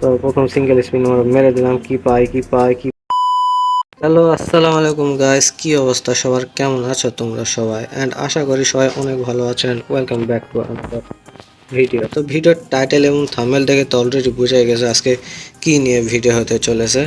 তো প্রথম single spin আমরা মেরে দিলাম। কি পাই কি পাই, কি হ্যালো, আসসালামু আলাইকুম গাইস কি অবস্থা? সবার কেমন আছো তোমরা সবাই? অ্যান্ড আশা করি সবাই অনেক ভালো আছেন। Welcome back to another video তো ভিডিওর টাইটেল এবং থামেল দেখে তো অলরেডি বুঝে গেছে আজকে কি নিয়ে ভিডিও হতে চলেছে।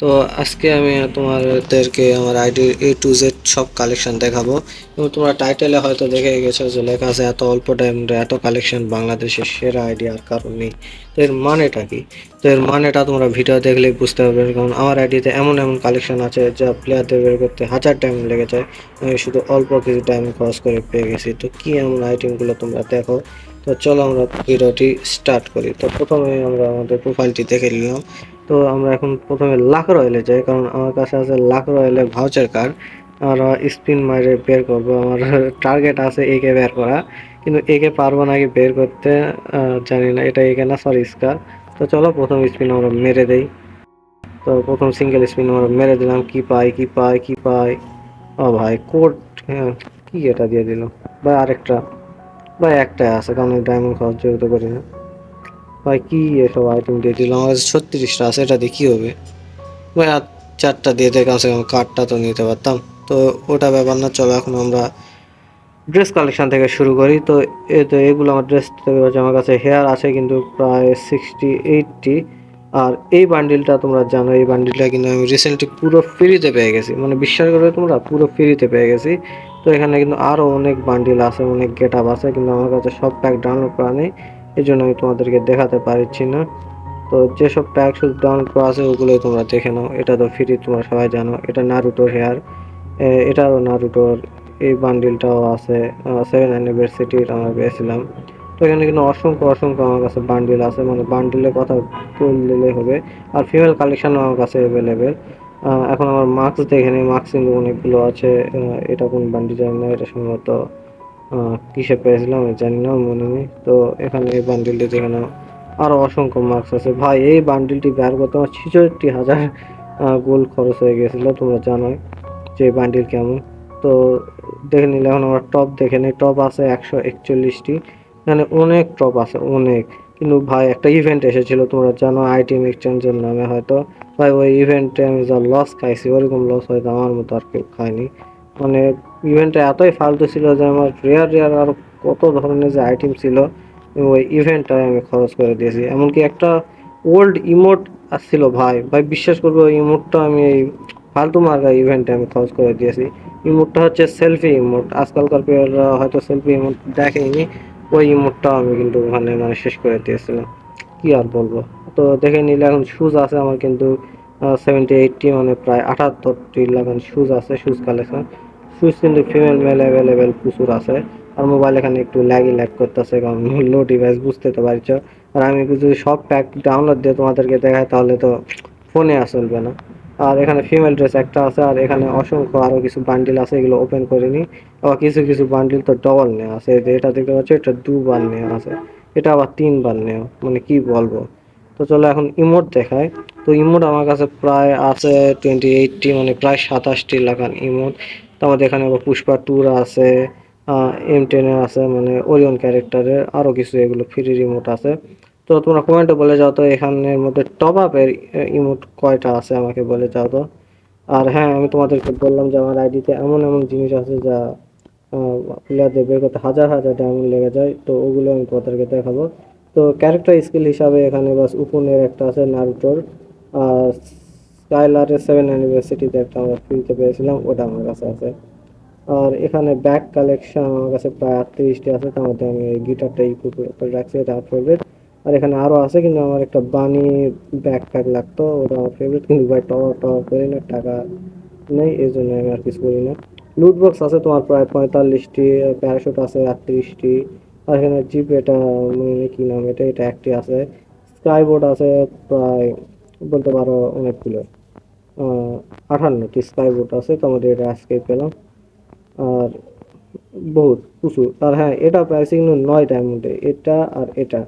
তো আজকে আমি তোমাদেরকে আমার আইডি এ টু জেড সব কালেকশন দেখাবো। এবং তোমরা টাইটেলে হয়তো দেখে গেছো যে লেখা আছে, এত অল্প টাইম এত কালেকশন বাংলাদেশের সেরা আইডি আর কারণ নেই। তো এর মানেটা কি? তো এর মানেটা তোমরা ভিডিও দেখলেই বুঝতে পারবে, কারণ আমার আইডিতে এমন এমন কালেকশন আছে যা প্লেয়ারদের বের করতে হাজার টাইম লেগে যায়। আমি শুধু অল্প কিছু টাইম খরচ করে পেয়ে গেছি। তো কি এমন আইটেমগুলো তোমরা দেখো? তো চলো আমরা ভিডিওটি স্টার্ট করি। তো প্রথমে আমরা আমাদের প্রোফাইলটি দেখে নিলাম। তো আমরা এখন প্রথমে লাখ রয়েলে যাই, কারণ আমার কাছে আছে লাখ রয়েলের ভাউচার কার্ড আমরা স্পিন মারে বের করব, আমার টার্গেট আছে একে বের করা। কিন্তু একে পারব নাকি বের করতে জানি না, এটা একে না সরি স্কার তো চলো প্রথম স্পিন আমরা মেরে দেই। তো প্রথম সিঙ্গেল স্পিন আমরা মেরে দিলাম, কি পাই কি পাই কি পাই। ও ভাই, কোড হ্যাঁ কি এটা দিয়ে দিল? ভাই, আরেকটা। ভাই একটাই আছে, কারণ ডায়মন্ড খাওয়ার যেহেতু করি না। ভাই, কি এসব আইটেম দিয়ে দিল? আমার কাছে ছত্রিশটা আছে, এটা দিয়ে কি হবে? ভাই, আর চারটা দিয়ে কমসে কম কার্ডটা তো নিতে পারতাম। তো ওটা ব্যাপার না, চলো এখন আমরা ড্রেস কালেকশন থেকে শুরু করি। তো এ, তো এগুলো আমার ড্রেস আমার কাছে হেয়ার আছে, কিন্তু প্রায় সিক্সটি এইটটি আর এই বান্ডিলটা তোমরা জানো, এই বান্ডিলটা কিন্তু আমি রিসেন্টলি পুরো ফ্রিতে পেয়ে গেছি। মানে বিশ্বাস করবে তোমরা, পুরো ফ্রিতে পেয়ে গেছি। তো এখানে কিন্তু আরও অনেক বান্ডিল আছে, অনেক গেট আছে, কিন্তু আমার কাছে সব প্যাক ডাউনলোড করা নেই। এই জন্য আমি তোমাদেরকে দেখাতে পারছি না। তো যেসব প্যাক শুধু ডাউনলোড করা আছে, ওগুলোই তোমরা দেখে নাও। এটা তো ফ্রি তোমরা সবাই জানো। এটা নারুটোর হেয়ার এটাও নারুটোর এই বান্ডিলটাও আছে। সেভেন অ্যানিভার্সিটির আমরা পেয়েছিলাম। তো এখানে কিন্তু অসংখ্য অসংখ্য আমার কাছে বান্ডিল আছে। মানে বান্ডিলের কথা বললে হবে। আর ফিমেল কালেকশনও আমার কাছে অ্যাভেলেবেল এখন আমার মাস্ক দেখে নিই। মাস্ক কিন্তু অনেকগুলো আছে। এটা কোন বান্ডিল জানি না। এটা সম্ভবত কিসে পেয়েছিলাম জানি না, মনে নেই। তো এখানে এই বান্ডিলটি দেখে নাও আরও অসংখ্য মার্কস আছে। ভাই, এই বান্ডিলটি বের করতে আমার ছেষট্টি হাজার গোল খরচ হয়ে গেছিল তোমরা জানোই যে বান্ডিল কেমন। তো দেখে নিলে এখন আমার টপ দেখে নিই টপ আছে একশো একচল্লিশটি। মানে অনেক টপ আছে, অনেক। কিন্তু ভাই, একটা ইভেন্ট এসেছিল, তোমরা জানো আইটিএম এক্সচেঞ্জের নামে হয়তো। ভাই, ওই ইভেন্টে আমি যা লস খাইছি, ওরকম লস হয়তো আমার মতো আর কেউ খায়নি। মানে ইভেন্টটা এতই ফালতু ছিল যে আমার রেয়ার রেয়ার আর কত ধরনের যে আইটেম ছিল ওই ইভেন্টটায় আমি খরচ করে দিয়েছি। এমনকি একটা ওল্ড ইমোট আসছিল ভাই ভাই বিশ্বাস করব ওই ইমোটটা আমি এই ফালতু মার্কা ইভেন্টে আমি খরচ করে দিয়েছি। ইমোটটা হচ্ছে সেলফি ইমোট আজকালকার প্লেয়াররা হয়তো সেলফি ইমোট দেখেনি, ওই ইমোটটাও আমি কিন্তু ওখানে মানে শেষ করে দিয়েছিলাম। কি আর বলব? তো দেখে নিলে এখন শুজ আছে আমার কিন্তু সেভেন্টি এইটটি মানে প্রায় আটাত্তরটি লাগান শুজ আছে শুজ কালেকশন শুজ কিন্তু ফিমেল মেল অ্যাভেলেবেল প্রচুর আছে। আর মোবাইল এখানে একটু ল্যাগই ল্যাগ করতেছে, কারণ লো ডিভাইস বুঝতে তো পারছ। আর আমি যদি সব প্যাক ডাউনলোড দিয়ে তোমাদেরকে দেখাই, তাহলে তো ফোনে চলবে না। আর এখানে ফিমেল ড্রেস একটা আছে, আর এখানে অসংখ্য আরও কিছু বান্ডিল আছে, এগুলো ওপেন করিনি আবার কিছু কিছু বান্ডিল তো ডবল নেওয়া আছে। এটা দেখতে পাচ্ছ, এটা দুবার নেওয়া আছে। এটা আবার তিনবার নেওয়া মানে কি বলব? তো চলো এখন ইমোট দেখায় তো ইমোট আমার কাছে প্রায় আছে টোয়েন্টি এইটটি মানে প্রায় সাতাশটি লাগান ইমোট তো আমাদের এখানে আবার পুষ্পা ট্যুর আছে এম টেনের আছে মানে ওরিয়ন ক্যারেক্টারের আরও কিছু এগুলো ফ্রি রিমোট আছে। তো তোমরা কমেন্টে বলে যাও তো, এখানের মধ্যে টপ আপের ইমোট কয়টা আছে আমাকে বলে যাও তো। আর হ্যাঁ আমি তোমাদেরকে বললাম যে আমার আইডিতে এমন এমন জিনিস আছে যা প্লেয়ারদের বের করতে হাজার হাজার ডায়মন্ড লেগে যায়, তো ওগুলো আমি তোমাদেরকে দেখাবো। তো ক্যারেক্টার স্কিল হিসাবে এখানে বাস উপনের একটা আছে নারুটোর আর স্কাইলারের সেভেন অ্যানিভার্সিটিতে একটা আমরা ফ্রিতে পেয়েছিলাম, ওটা আমার কাছে আছে। আর এখানে ব্যাক কালেকশন আমার কাছে প্রায় আটত্রিশটি আছে, তার মধ্যে আমি এই গিটারটা ইকো করে রাখছি, এটা আমার ফেভারিট আর এখানে আরও আছে, কিন্তু আমার একটা বানি ব্যাক প্যাক লাগতো, ওটা আমার ফেভারিট কিন্তু ভাই টাওয়ার টাওয়ার করি না, টাকা নেই, এই জন্য আমি আর কিছু করি না। লুট বক্স আছে তোমার প্রায় পঁয়তাল্লিশটি প্যারাশুট আছে আটত্রিশটি, আর এখানে জিপ এটা মনে কি নাম এটা এটা একটি আছে। স্কাইবোর্ড আছে প্রায়, বলতে পারো অনেকগুলো। আঠান্নটি স্কাইবোর্ড আছে, তো আমাদের এটা আজকে পেলাম। আর বহুত প্রচুর। আর হ্যাঁ এটা প্রাইস কিন্তু নয় ডায়মন্ডে এটা আর এটা।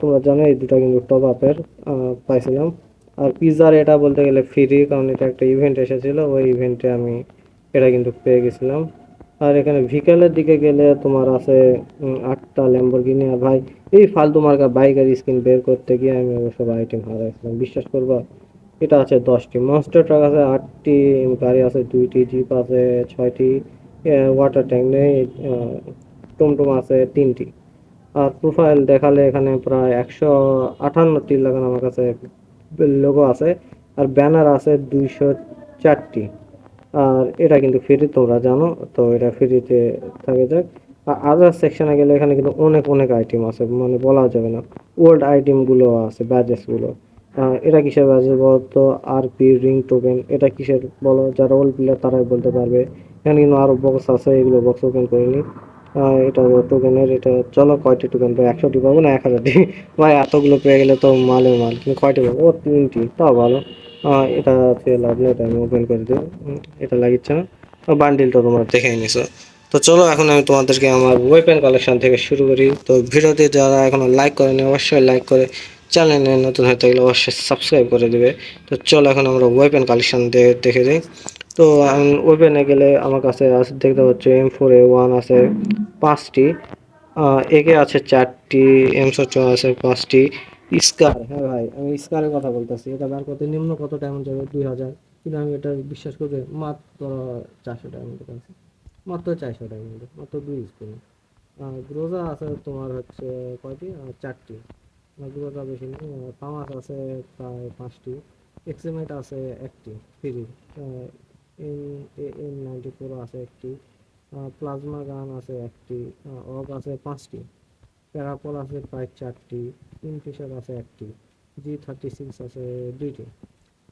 তোমরা জানো এই দুটো কিন্তু টপ আপের পাইছিলাম। আর পিজার এটা বলতে গেলে ফ্রি কারণ এটা একটা ইভেন্ট এসেছিল, ওই ইভেন্টে আমি এটা কিন্তু পেয়ে গেছিলাম। আর এখানে বিকেলের দিকে গেলে তোমার আছে আটটা ল্যাম্বরগিনি আর ভাই, এই ফালতু মার্কা বাইকের স্ক্রিন বের করতে গিয়ে আমি সব আইটেম হারাইছিলাম। বিশ্বাস করবা এটা আছে দশটি। মনস্টার ট্রাক আছে আটটি, গাড়ি আছে দুইটি জিপ আছে ছয়টি ওয়াটার ট্যাঙ্ক নেই টুমটুম আছে তিনটি। আর প্রোফাইল দেখালে এখানে প্রায় একশো আটান্নটি লাগানো আমার কাছে লোগো আছে। আর ব্যানার আছে দুইশো চারটি। আর এটা কিন্তু ফ্রি তোমরা জানো, তো এটা ফ্রিতে থাকে যাক। আর আদার সেকশানে গেলে এখানে কিন্তু অনেক অনেক আইটেম আছে মানে বলা যাবে না। ওল্ড আইটেমগুলো আছে ব্যাজেসগুলো এটা কিসের ব্যাজেস বলতো? আরপি রিং টোকেন এটা কিসের বলো? যারা ওল্ড প্লেয়ার তারাই বলতে পারবে। এখানে কিন্তু আরও বক্স আছে, এগুলো বক্স ওপেন করিনি এটা টোকেনের এটা চলো কয়টি টোকেন পাই একশোটি পাবো না এক হাজারটি ভাই, এতগুলো পেয়ে গেলে তো মালে মাল। কিন্তু কয়টি পাবো? ও, তিনটি, তাও ভালো। এটা হচ্ছে লাভ এটা আমি ওপেন করে দিই। এটা লাগিচ্ছে না। বান্ডিলটা তোমরা দেখে নিছো। তো চলো, এখন আমি তোমাদেরকে আমার ওয়েপেন কালেকশন থেকে শুরু করি। তো ভিডিওতে যারা এখনও লাইক করেনি, অবশ্যই লাইক করে চ্যানেলে নতুন হয়ে থাকলে অবশ্যই সাবস্ক্রাইব করে দেবে। তো চলো এখন আমরা ওয়েপেন কালেকশন দেখে দিই তো ওয়েপেনে গেলে আমার কাছে আছে দেখতে পাচ্ছ এম ফোর এ ওয়ান আছে, পাঁচটি। একে আছে চারটি এম সচো আছে পাঁচটি। স্কার হ্যাঁ ভাই, আমি স্কারের কথা বলতেছি। এটা বার করতে নিম্ন কত টাইম যাবে? দুই হাজার। কিন্তু আমি এটা বিশ্বাস করবে, মাত্র চারশো মধ্যে পাচ্ছি মাত্র চারশো মধ্যে মাত্র দুই স্পুন। গ্রোজা আছে তোমার হচ্ছে কয়টি? চারটি। গ্রোজা বেশি নেই ফামাস আছে প্রায় পাঁচটি এক্সিমেট আছে একটি free M M ninety four আছে একটি প্লাজমা গান আছে একটি অগ আছে পাঁচটি প্যারাপল আছে প্রায় চারটি কিংফিশার আছে একটি জি থার্টি সিক্স আছে দুইটি।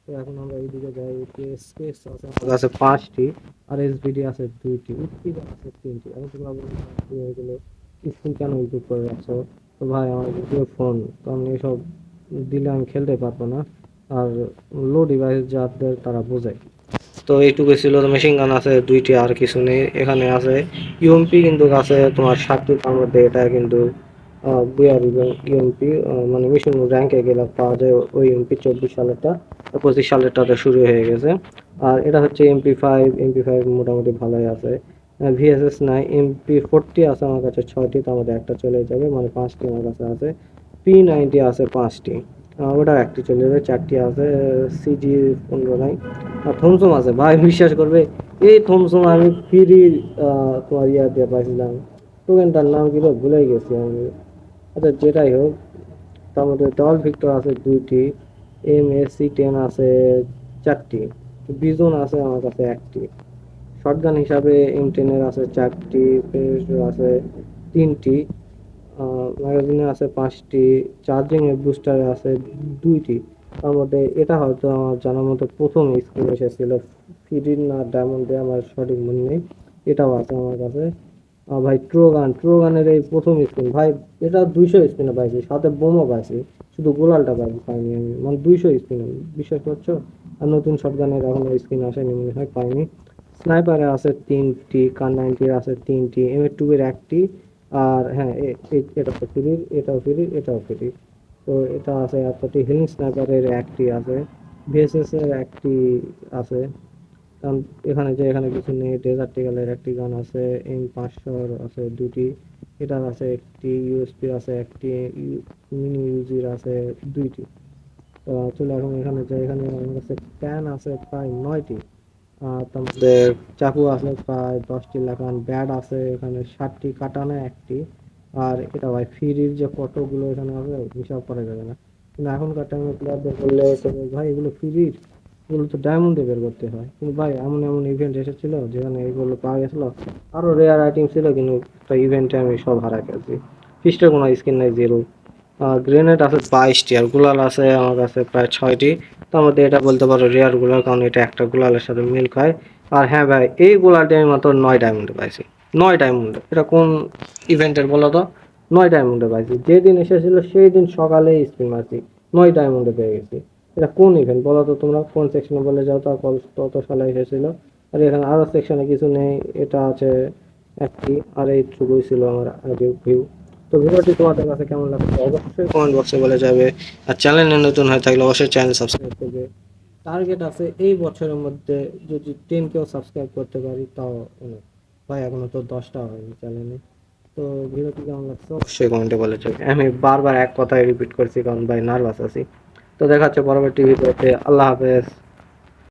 তো এখন আমরা এইদিকে যাই স্পেস আছে আমাদের আছে পাঁচটি, আর এসবিডি আছে দুইটি উৎপিকা আছে তিনটি। আমি তোমরা বলতে এগুলো স্ক্রিন কেন ইউটিউব করে রাখছো? তো ভাই, আমার ভিডিও ফোন কারণ এসব দিলে আমি খেলতে পারব না। আর লো ডিভাইস যাদের, তারা বোঝায় তো এইটুকু ছিল মেশিন গান আছে, দুইটি আর কিছু নেই। এখানে আছে ইউএমপি কিন্তু আছে তোমার সাতটি তার মধ্যে, এটা কিন্তু বিআর ইউএমপি মানে মিশন র্যাঙ্কে গেলে পাওয়া যায় ওই ইউএমপি চব্বিশ সালেরটা পঁচিশ সালেরটাতে শুরু হয়ে গেছে। আর এটা হচ্ছে এমপি ফাইভ এমপি ফাইভ মোটামুটি ভালোই আছে। ভিএসএস নাই এমপি ফোরটি আছে আমার কাছে, ছয়টি তার মধ্যে একটা চলে যাবে মানে পাঁচটি আমার কাছে আছে। পি নাইনটি আছে পাঁচটি ওটা একটি চলে যাবে, চারটি আছে সিজি পনেরো নাই আর থমসম আছে, ভাই, বিশ্বাস করবে, এই থমসম আমি ফ্রি তোমার ইয়া দিয়ে পাইছিলাম। টোকেনটার নাম কি তো ভুলে গেছি আমি। আচ্ছা যেটাই হোক, তার মধ্যে ডল ভিক্টর আছে দুইটি এম এস সি টেন আছে চারটি বিজন আছে আমার কাছে একটি। শটগান হিসাবে এম টেনের আছে চারটি আছে তিনটি ম্যাগাজিনে আছে পাঁচটি চার্জিং বুস্টারে আছে দুইটি। তার মধ্যে এটা হয়তো আমার জানার মতো প্রথম স্ক্রিন এসেছিল, ফিডিন না ডায়মন্ডে আমার সঠিক মনে নেই, এটাও আছে আমার কাছে। ভাই ট্রোগান, ট্রোগানের এই প্রথম স্ক্রিন, ভাই এটা দুইশো স্পিনে পাইছি, সাথে বোমও পাইছি, শুধু গোলালটা পাইছি পাইনি আমি মানে দুইশো স্ক্রিন, বিশ্বাস করছ? আর নতুন শটগানের এখনও স্ক্রিন আসেনি মনে হয়, পাইনি। স্নাইপারে আছে তিনটি কার নাইনটির আছে তিনটি এম টু এর একটি, আর হ্যাঁ এ- এ- এটা ফ্রি এটাও ফ্রি এটাও ফ্রি তো এটা আছে এতটি হিলিং স্নাইপারের একটি আছে ভিএসএস এর একটি আছে। কারণ এখানে যে, এখানে কিছু নেই ডেজার্টিক্যালের একটি গান আছে এম পাঁচশোর আছে দুটি, এটার আছে একটি ইউএসপি আছে, একটি মিনি ইউজির আছে দুইটি। তো চলে এখন এখানে যে এখানে আমার কাছে ক্যান আছে, প্রায় নয়টি। তার চাকু আছে প্রায় দশটি লেখান ব্যাড আছে এখানে ষাটটি, কাটানো একটি। আর এটা ভাই, ফ্রির যে কতগুলো এখানে আছে হিসাব করা যাবে না। কিন্তু এখনকার টাইমে প্লেয়ারদের বললে ভাই, এগুলো ফ্রির, এগুলো তো ডায়মন্ডে বের করতে হয়। কিন্তু ভাই, এমন এমন ইভেন্ট এসেছিল যেখানে এগুলো পাওয়া গেছিল। আরও রেয়ার আইটেম ছিল, কিন্তু ইভেন্টে আমি সব হারাই ফেলছি। ফিস্টের কোনো স্কিন নাই জিরো গ্রেনেড আছে বাইশটি আর গুলাল আছে, আমার কাছে প্রায় ছয়টি। তার মধ্যে এটা বলতে পারো রেয়ার গুলাল, কারণ এটা একটা গুলালের সাথে মিল খায়। আর হ্যাঁ ভাই, এই গুলালটি আমি মাত্র নয় ডায়মন্ডে পাইছি। নয় ডায়মন্ডে এটা কোন ইভেন্টের বলো তো? নয় ডায়মন্ডে পাইছি। যেদিন এসেছিল সেই দিন সকালে স্পিন মারছি নয় ডায়মন্ডে পেয়ে গেছি। এটা কোন ইভেন্ট বলো তো তোমরা? কোন সেকশনে বলে যাও তো কল তত সালে এসেছিল? আর এখানে আরও সেকশনে কিছু নেই, এটা আছে একটি, আর এই টুকুই ছিল আমার আগে ভিউ তো ভিডিওটি তোমাদের কাছে কেমন লাগছে অবশ্যই কমেন্ট বক্সে বলে যাবে। আর চ্যানেলে নতুন হয়ে থাকলে অবশ্যই চ্যানেল সাবস্ক্রাইব করবে। টার্গেট আছে এই বছরের মধ্যে যদি টেন কেও সাবস্ক্রাইব করতে পারি, তাও অনেক। ভাই, এখনও তো দশটা হয়নি চ্যানেলে তো ভিডিওটি কেমন লাগছে? অবশ্যই কমেন্টে বলে যাবে। আমি বারবার এক কথাই রিপিট করছি কারণ ভাই নার্ভাস আছি। তো দেখা হচ্ছে পরবর্তী ভিডিওতে আল্লাহ হাফেজ।